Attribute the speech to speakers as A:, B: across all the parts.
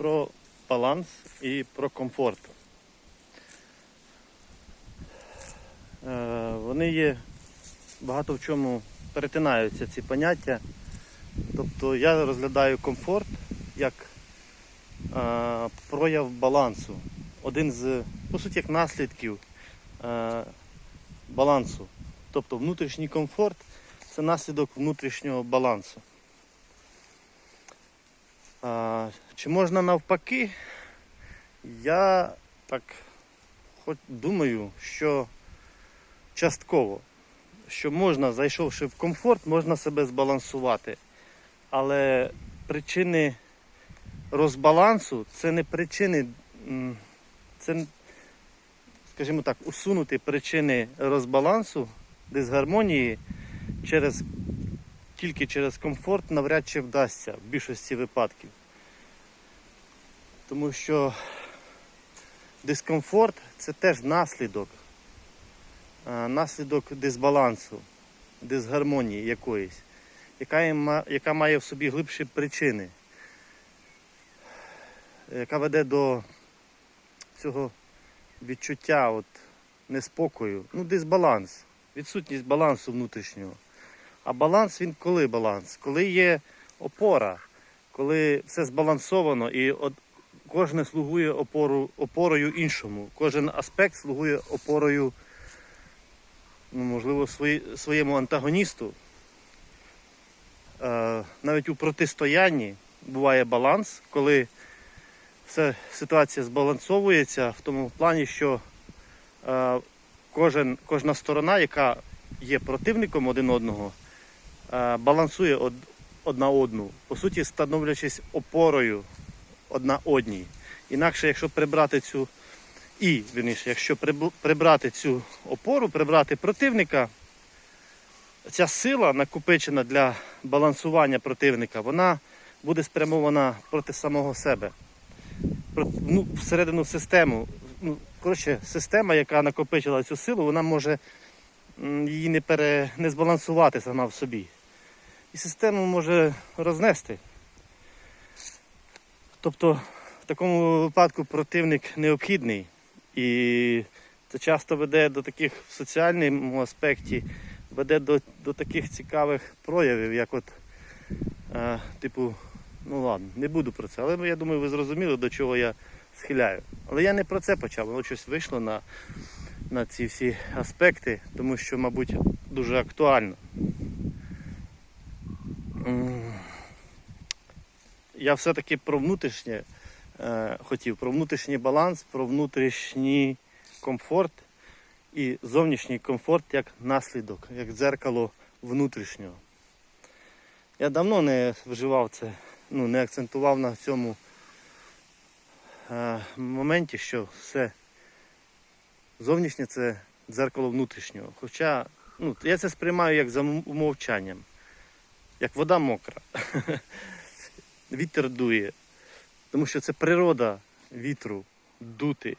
A: про баланс і про комфорт. Е, Вони є багато в чому перетинаються ці поняття. Тобто я розглядаю комфорт як е, прояв балансу. Один з, по суті, як наслідків е, балансу. Тобто внутрішній комфорт це наслідок внутрішнього балансу. А, чи можна навпаки? Я так хоч думаю, що частково, що можна, зайшовши в комфорт, можна себе збалансувати. Але причини розбалансу це не причини, це, скажімо так, усунути причини розбалансу, дисгармонії через, тільки через комфорт навряд чи вдасться в більшості випадків. Тому що дискомфорт це теж наслідок, наслідок дисбалансу, дисгармонії якоїсь, яка, яка має в собі глибші причини, яка веде до цього відчуття от, неспокою, ну, дисбаланс, відсутність балансу внутрішнього. А баланс він коли баланс? Коли є опора, коли все збалансовано і от, кожне слугує опору, опорою іншому, кожен аспект слугує опорою, ну, можливо, свої, своєму антагоністу. Е, навіть у протистоянні буває баланс, коли все, ситуація збалансовується в тому плані, що е, кожен, кожна сторона, яка є противником один одного, балансує одна одну, по суті, становлячись опорою одна одній. Інакше, якщо прибрати цю і, вірніше, якщо прибрати цю опору, прибрати противника, ця сила накопичена для балансування противника, вона буде спрямована проти самого себе, ну, всередину систему. Ну, коротше, система, яка накопичила цю силу, вона може її не, пере, не збалансувати сама в собі. І систему може рознести. Тобто в такому випадку противник необхідний. І це часто веде до таких в соціальному аспекті, веде до, до таких цікавих проявів, як от, е, типу, ну ладно, не буду про це, але я думаю, ви зрозуміли, до чого я схиляю. Але я не про це почав, воно щось вийшло на, на ці всі аспекти, тому що, мабуть, дуже актуально. Я все-таки про внутрішнє е, хотів, про внутрішній баланс, про внутрішній комфорт і зовнішній комфорт як наслідок, як дзеркало внутрішнього. Я давно не вживав це, ну, не акцентував на цьому е, моменті, що все зовнішнє це дзеркало внутрішнього. Хоча ну, я це сприймаю як за умовчанням, як вода мокра. Вітер дує. Тому що це природа вітру дути.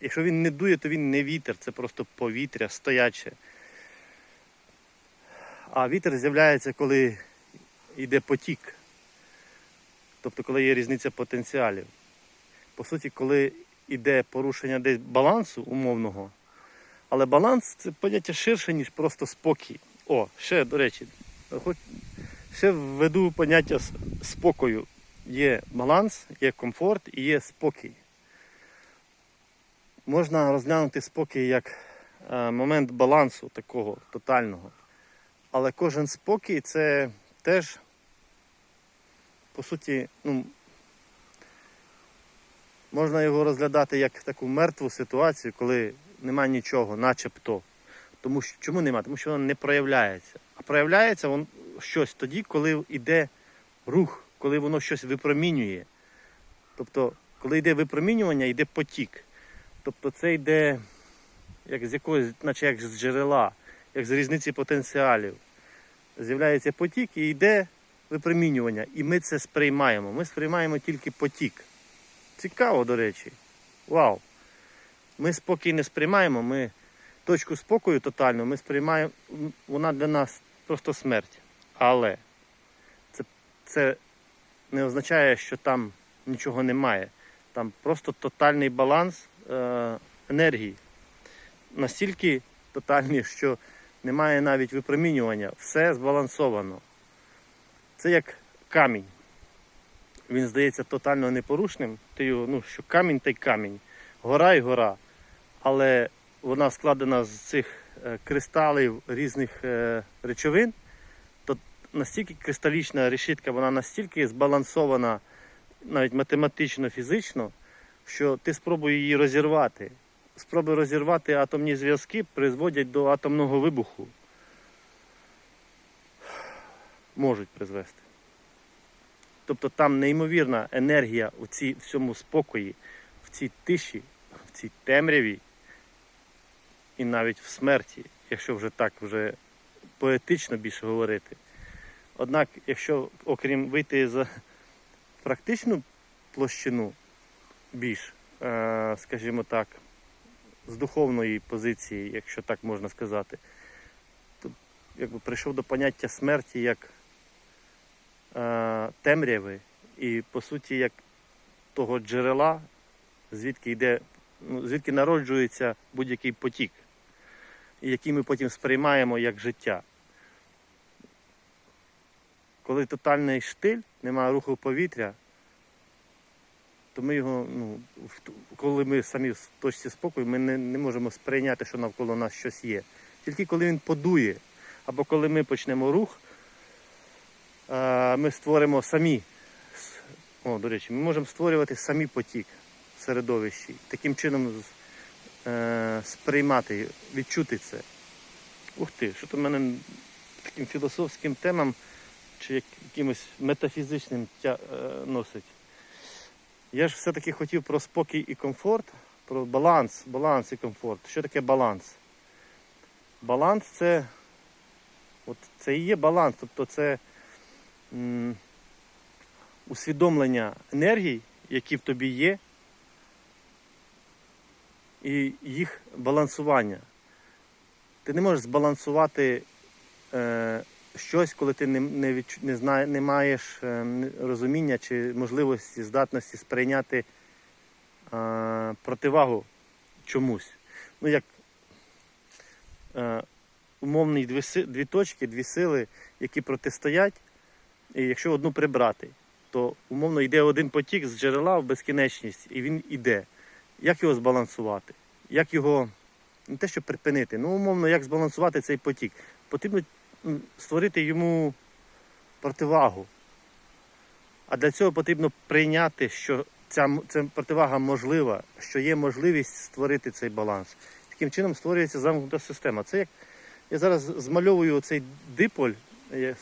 A: Якщо він не дує, то він не вітер, це просто повітря стояче. А вітер з'являється, коли йде потік. Тобто, коли є різниця потенціалів. По суті, коли йде порушення десь балансу умовного, але баланс це поняття ширше, ніж просто спокій. О, ще, до речі, ще введу поняття спокою. Є баланс, є комфорт і є спокій. Можна розглянути спокій як е, момент балансу такого тотального. Але кожен спокій це теж, по суті, ну, можна його розглядати як таку мертву ситуацію, коли немає нічого, начебто. Тому що чому немає? Тому що воно не проявляється. А проявляється воно щось тоді, коли йде рух, коли воно щось випромінює. Тобто, коли йде випромінювання, йде потік. Тобто це йде як з якогось, наче як з джерела, як з різниці потенціалів. З'являється потік і йде випромінювання. І ми це сприймаємо. Ми сприймаємо тільки потік. Цікаво, до речі. Вау! Ми спокій не сприймаємо, ми точку спокою тотальну ми сприймаємо, вона для нас просто смерть. Але це, це не означає, що там нічого немає. Там просто тотальний баланс е, енергії. Настільки тотальний, що немає навіть випромінювання, все збалансовано. Це як камінь. Він здається тотально непорушним. Ти його, ну, що камінь та й камінь, гора й гора. Але вона складена з цих е, кристалів різних е, речовин, настільки кристалічна решітка, вона настільки збалансована, навіть математично, фізично, що ти спробуй її розірвати. Спроби розірвати атомні зв'язки призводять до атомного вибуху. Можуть призвести. Тобто там неймовірна енергія у цій, в цьому спокої, в цій тиші, в цій темряві і навіть в смерті, якщо вже так вже поетично більше говорити. Однак, якщо окрім вийти за практичну площину більш, е, скажімо так, з духовної позиції, якщо так можна сказати, то якби прийшов до поняття смерті як е, темряви і по суті як того джерела, звідки йде, ну, звідки народжується будь-який потік, який ми потім сприймаємо як життя. Коли тотальний штиль, немає руху повітря, то ми його, ну, коли ми самі в точці спокою, ми не, не можемо сприйняти, що навколо нас щось є. Тільки коли він подує, або коли ми почнемо рух, ми створимо самі. О, до речі, ми можемо створювати самі потік в середовищі. Таким чином е, сприймати, відчути це. Ух ти, що то в мене таким філософським темам чи якимось метафізичним тя, е, носить. Я ж все-таки хотів про спокій і комфорт, про баланс, баланс і комфорт. Що таке баланс? Баланс це, от це і є баланс, тобто це м, усвідомлення енергій, які в тобі є, і їх балансування. Ти не можеш збалансувати е, щось, коли ти не, не, відчу, не, знає, не маєш е, розуміння чи можливості, здатності сприйняти е, противагу чомусь. Ну, як е, умовні дві, дві точки, дві сили, які протистоять, і якщо одну прибрати, то умовно йде один потік з джерела в безкінечність, і він іде. Як його збалансувати? Як його не те, що припинити, ну умовно, як збалансувати цей потік? Потрібно створити йому противагу. А для цього потрібно прийняти, що ця, ця противага можлива, що є можливість створити цей баланс. Таким чином створюється замкнута система. Це як я зараз змальовую цей диполь е,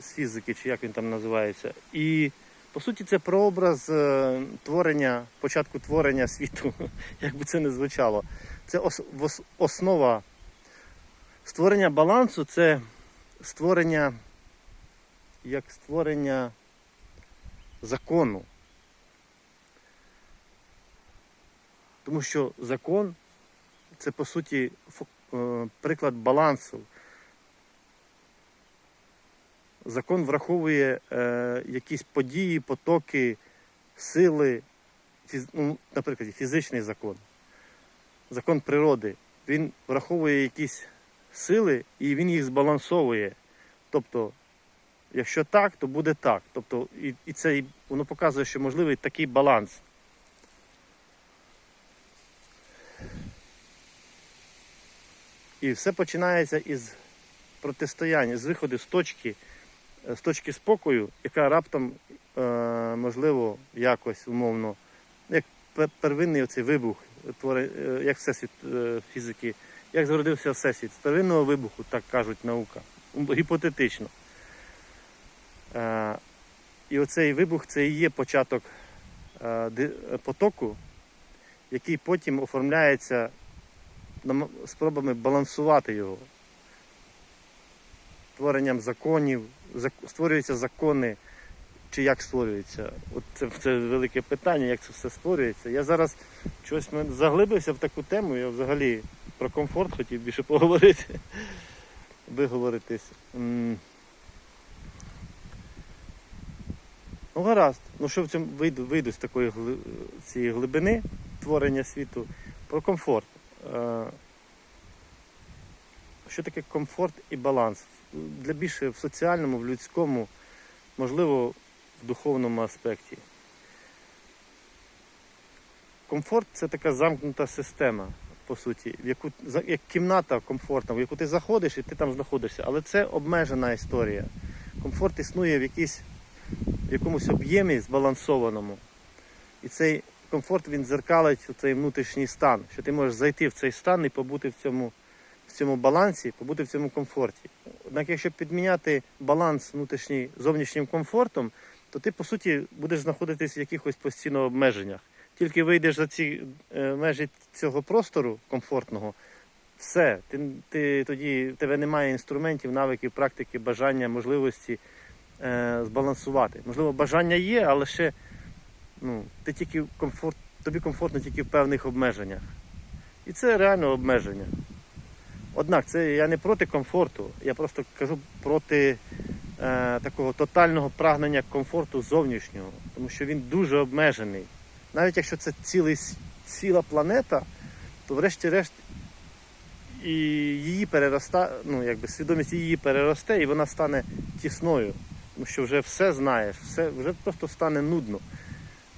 A: з фізики, чи як він там називається. І по суті це прообраз е, творення, початку творення світу, як би це не звучало. Це основа створення балансу це створення як створення закону. Тому що закон це по суті е, приклад балансу. Закон враховує е, якісь події, потоки, сили, фіз, ну, наприклад, фізичний закон, закон природи. Він враховує якісь сили і він їх збалансовує. Тобто, якщо так, то буде так. Тобто, і, і це воно показує, що можливий такий баланс. І все починається із протистояння, з виходу з точки, з точки спокою, яка раптом, е, можливо, якось умовно, як первинний оцей вибух, е, як всесвіт е, фізики, як зародився всесвіт. З первинного вибуху, так кажуть наука, гіпотетично. Е, І оцей вибух це і є початок е, потоку, який потім оформляється спробами балансувати його. Творенням законів, створюються закони, чи як створюються. От це, велике питання, як це все створюється. Я зараз чогось заглибився в таку тему, я взагалі про комфорт хотів більше поговорити, виговоритись. Ну гаразд. Ну що в цьому вийду, вийду з такої цієї глибини творення світу про комфорт. Е, Що таке комфорт і баланс? Для більше в соціальному, в людському, можливо, в духовному аспекті. Комфорт це така замкнута система, по суті, в яку як кімната комфортна, в яку ти заходиш і ти там знаходишся. Але це обмежена історія. Комфорт існує в якійсь в якомусь об'ємі збалансованому. І цей комфорт він дзеркалить цей внутрішній стан, що ти можеш зайти в цей стан і побути в цьому, в цьому балансі, побути в цьому комфорті. Однак, якщо підміняти баланс внутрішній зовнішнім комфортом, то ти по суті будеш знаходитись в якихось постійно обмеженнях. Тільки вийдеш за ці е, межі цього простору комфортного, все, ти, ти тоді тебе немає інструментів, навиків, практики, бажання, можливості е, збалансувати. Можливо, бажання є, але ще ну, ти тільки комфорт, тобі комфортно тільки в певних обмеженнях. І це реально обмеження. Однак це я не проти комфорту, я просто кажу проти е, такого тотального прагнення комфорту зовнішнього, тому що він дуже обмежений. Навіть якщо це цілий, ціла планета, то врешті-решт і її перероста, ну якби свідомість її переросте і вона стане тісною. Тому що вже все знаєш, все вже просто стане нудно.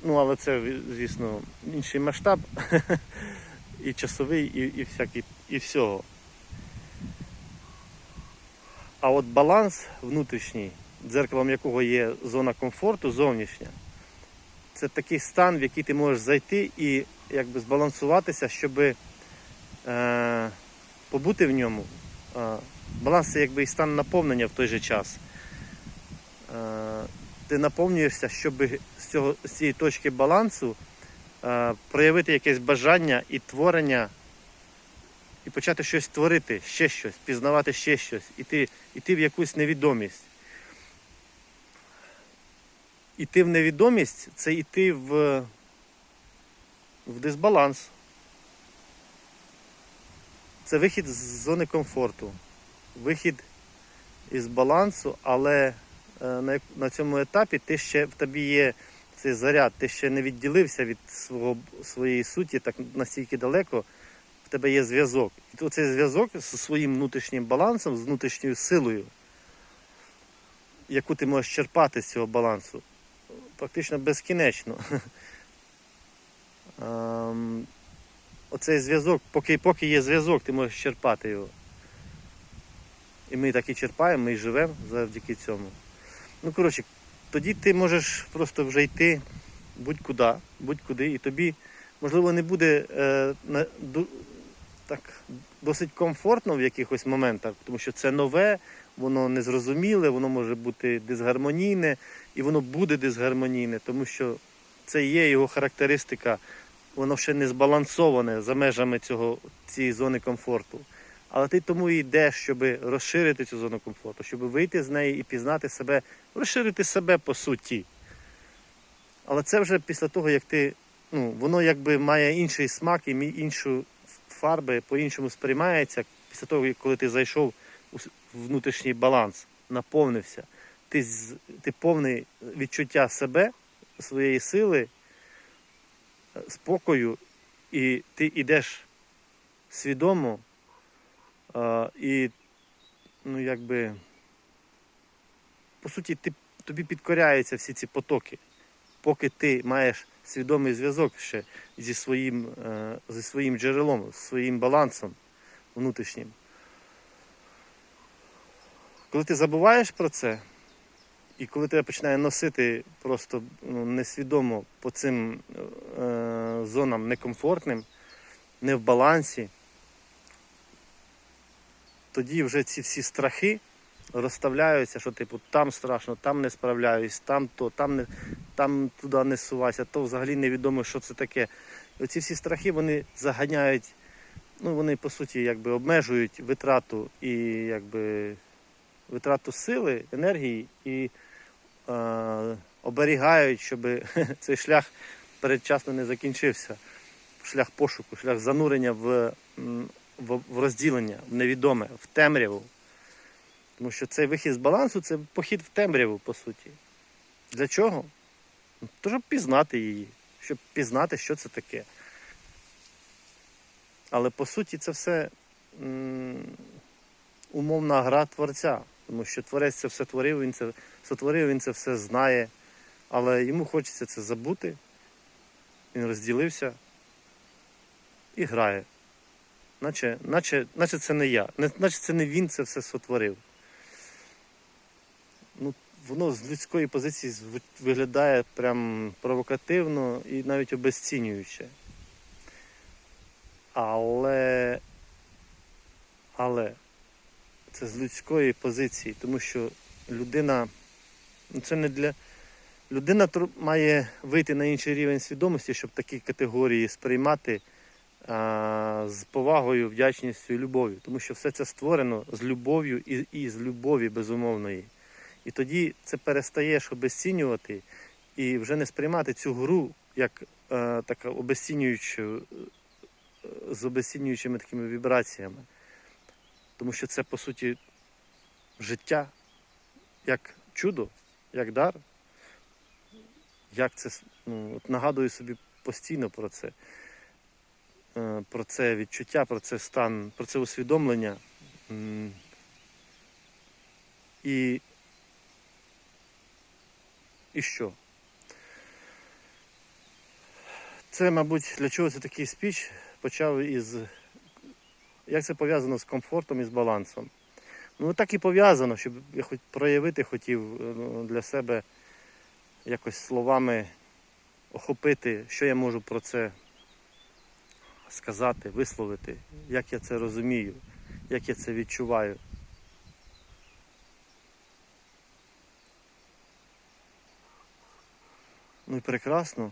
A: Ну, але це, звісно, інший масштаб, і часовий, і, і всякий, і всього. А от баланс внутрішній, дзеркалом якого є зона комфорту, зовнішня, це такий стан, в який ти можеш зайти і якби збалансуватися, щоб е, побути в ньому. Е, баланс це якби і стан наповнення в той же час. Е, ти наповнюєшся, щоб з, цього, з цієї точки балансу е, проявити якесь бажання і творення, і почати щось творити, ще щось, пізнавати ще щось, іти, іти в якусь невідомість. Іти в невідомість це йти в, в дисбаланс. Це вихід з зони комфорту, вихід із балансу, але е, на, на цьому етапі ти ще в тобі є цей заряд, ти ще не відділився від свого, своєї суті так настільки далеко, в тебе є зв'язок. І то цей зв'язок зі своїм внутрішнім балансом, з внутрішньою силою, яку ти можеш черпати з цього балансу, практично безкінечно. Ем, Оцей зв'язок, поки, поки є зв'язок, ти можеш черпати його. І ми так і черпаємо, ми і живемо завдяки цьому. Ну, коротше, тоді ти можеш просто вже йти будь-куди, будь-куди, і тобі, можливо, не буде е, так, досить комфортно в якихось моментах, тому що це нове, воно незрозуміле, воно може бути дисгармонійне, і воно буде дисгармонійне, тому що це є його характеристика, воно ще не збалансоване за межами цього, цієї зони комфорту. Але ти тому і йдеш, щоб розширити цю зону комфорту, щоб вийти з неї і пізнати себе, розширити себе по суті. Але це вже після того, як ти, ну, воно якби має інший смак і іншу фарби, по-іншому сприймається після того, коли ти зайшов у внутрішній баланс, наповнився. Ти, ти повний відчуття себе, своєї сили, е, спокою, і ти йдеш свідомо. А, і, ну, якби, по суті, ти, тобі підкоряються всі ці потоки, поки ти маєш свідомий зв'язок ще зі своїм, е, зі своїм джерелом, зі своїм балансом внутрішнім. Коли ти забуваєш про це, і коли тебе починає носити просто ну, несвідомо по цим е, зонам некомфортним, не в балансі, тоді вже ці всі страхи розставляються, що типу там страшно, там не справляюсь, там то, там не там туди не сувайся, то взагалі невідомо, що це таке. Оці всі страхи вони заганяють, ну вони по суті якби обмежують витрату і якби витрату сили, енергії і е, оберігають, щоб цей шлях передчасно не закінчився. Шлях пошуку, шлях занурення в, в, в розділення, в невідоме, в темряву. Тому що цей вихід з балансу це похід в темряву, по суті. Для чого? То щоб пізнати її, щоб пізнати, що це таке. Але по суті це все умовна гра творця. Тому що творець це все творив, він це сотворив, він це все знає. Але йому хочеться це забути. Він розділився і грає. Наче, наче, наче це не я, наче це не він це все сотворив. Ну, воно з людської позиції виглядає прям провокативно і навіть обезцінююче. Але, але це з людської позиції, тому що людина, ну це не для. Людина має вийти на інший рівень свідомості, щоб такі категорії сприймати а, з повагою, вдячністю і любов'ю. Тому що все це створено з любов'ю і, і з любові безумовної. І тоді це перестаєш обезцінювати і вже не сприймати цю гру як е, така обезцінюючу, е, з обезцінюючими такими вібраціями. Тому що це, по суті, життя як чудо, як дар. Як це ну, от нагадую собі постійно про це, Е, про це відчуття, про це стан, про це усвідомлення. І, і що? Це, мабуть, для чого це такий спіч почав із. Як це пов'язано з комфортом і з балансом? Ну, так і пов'язано, щоб я хоч проявити хотів ну, для себе якось словами охопити, що я можу про це сказати, висловити, як я це розумію, як я це відчуваю. Ну і прекрасно.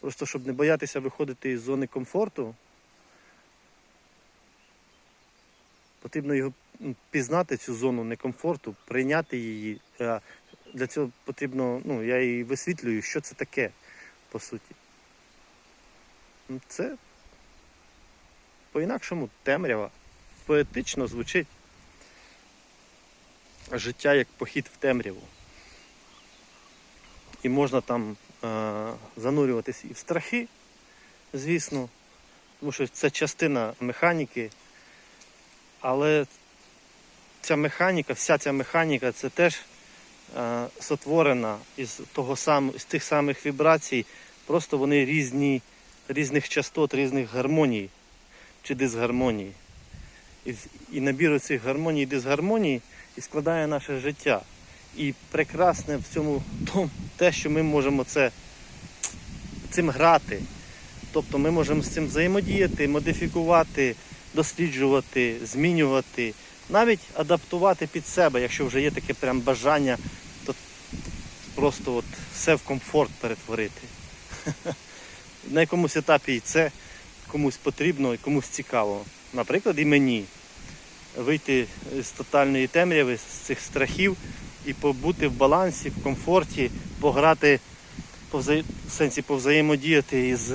A: Просто щоб не боятися виходити із зони комфорту, потрібно його пізнати, цю зону некомфорту, прийняти її. Е, Для цього потрібно, ну, я і висвітлюю, що це таке, по суті. Ну, Це по-інакшому темрява. Поетично звучить. Життя як похід в темряву. І можна там е, занурюватись і в страхи, звісно, тому що це частина механіки. Але ця механіка, вся ця механіка це теж е, сотворена із, того сам, з тих самих вібрацій, просто вони різні, різних частот, різних гармоній чи дисгармоній. І, і набір цих гармоній і дисгармоній і складає наше життя. І прекрасне в цьому те, що ми можемо це, цим грати. Тобто ми можемо з цим взаємодіяти, модифікувати, досліджувати, змінювати, навіть адаптувати під себе, якщо вже є таке прям бажання, то просто от все в комфорт перетворити. На якомусь етапі і це комусь потрібно і комусь цікаво. Наприклад, і мені вийти з тотальної темряви, з цих страхів і побути в балансі, в комфорті, пограти, в сенсі повзаємодіяти із,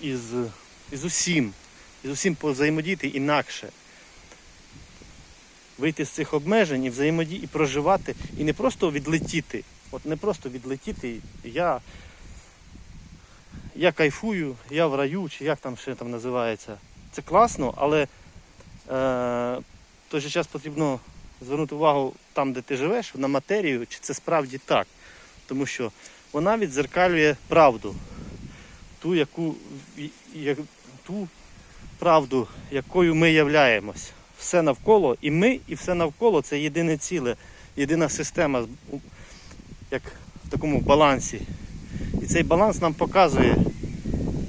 A: із, із усім, із усім повзаємодіяти інакше. Вийти з цих обмежень і взаємодіяти, і проживати, і не просто відлетіти. От не просто відлетіти, я, я кайфую, я в раю, чи як там ще там називається. Це класно, але е, в той же час потрібно звернути увагу там, де ти живеш, на матерію, чи це справді так. Тому що вона відзеркалює правду, ту, яку, як, ту правду, якою ми являємось. Все навколо, і ми, і все навколо це єдине ціле, єдина система, як в такому балансі. І цей баланс нам показує,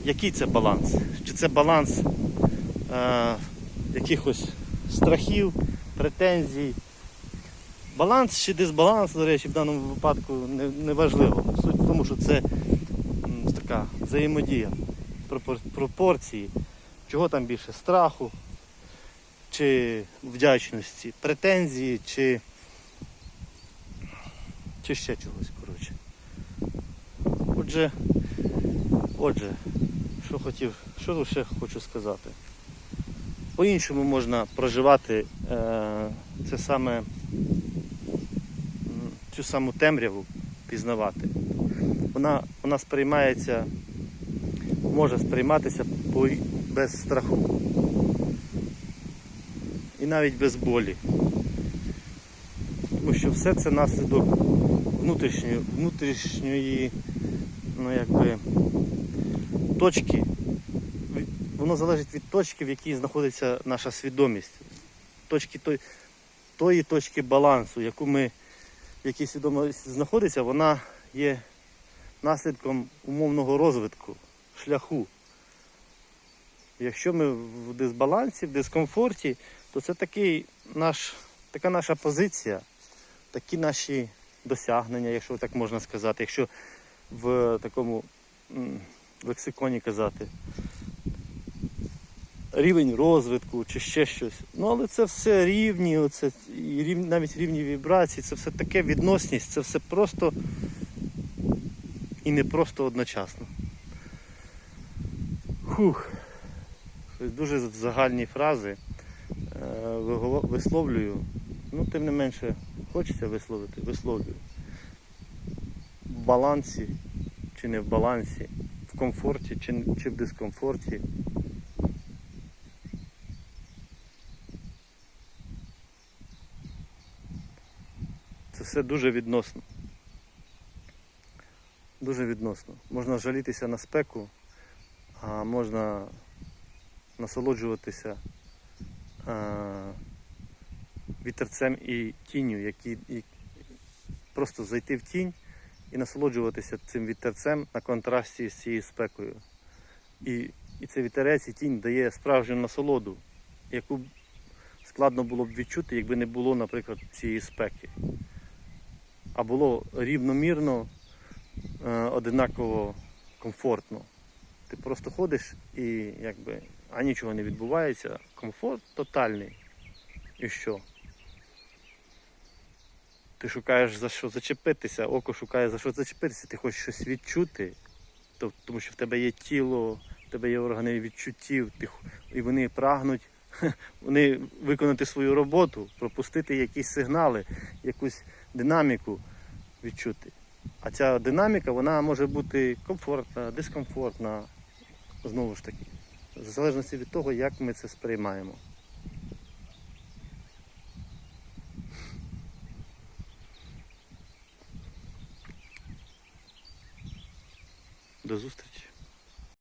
A: який це баланс. Чи це баланс е, якихось страхів, претензій. Баланс чи дисбаланс, до речі, в даному випадку не, не важливо. Суть в тому, що це м, така взаємодія, пропор- пропорції. Чого там більше? Страху чи вдячності, претензії чи, чи ще чогось, коротше. Отже, отже, що хотів, що ще хочу сказати. По-іншому можна проживати це саме цю саму темряву пізнавати. Вона, вона сприймається, може сприйматися без страху. І навіть без болі. Тому що все це наслідок внутрішньої, внутрішньої ну, якби, точки. Воно залежить від точки, в якій знаходиться наша свідомість. Точки той, тої точки балансу, яку ми, якій свідомість знаходиться, вона є наслідком умовного розвитку, шляху. Якщо ми в дисбалансі, в дискомфорті, то це такий наш, така наша позиція, такі наші досягнення, якщо так можна сказати, якщо в такому лексиконі казати. Рівень розвитку чи ще щось. Ну, але це все рівні, оце, і рів, навіть рівні вібрації, це все таке відносність, це все просто і не просто одночасно. Хух. Щось Дуже загальні фрази е, висловлюю. Ну, тим не менше, хочеться висловити, висловлюю. В балансі чи не в балансі, в комфорті чи, чи в дискомфорті. Все дуже відносно. Дуже відносно. Можна жалітися на спеку, а можна насолоджуватися а, вітерцем і тінню, які і просто зайти в тінь і насолоджуватися цим вітерцем на контрасті з цією спекою. І, і цей вітерець і тінь дає справжню насолоду, яку складно було б відчути, якби не було, наприклад, цієї спеки. А було рівномірно, е, одинаково комфортно. Ти просто ходиш і якби а нічого не відбувається. Комфорт тотальний. І що? Ти шукаєш за що зачепитися, око шукає за що зачепитися, ти хочеш щось відчути, тому що в тебе є тіло, в тебе є органи відчуттів, і вони прагнуть вони виконати свою роботу, пропустити якісь сигнали, якусь динаміку відчути. А ця динаміка вона може бути комфортна, дискомфортна, знову ж таки, в залежності від того, як ми це сприймаємо. До зустрічі.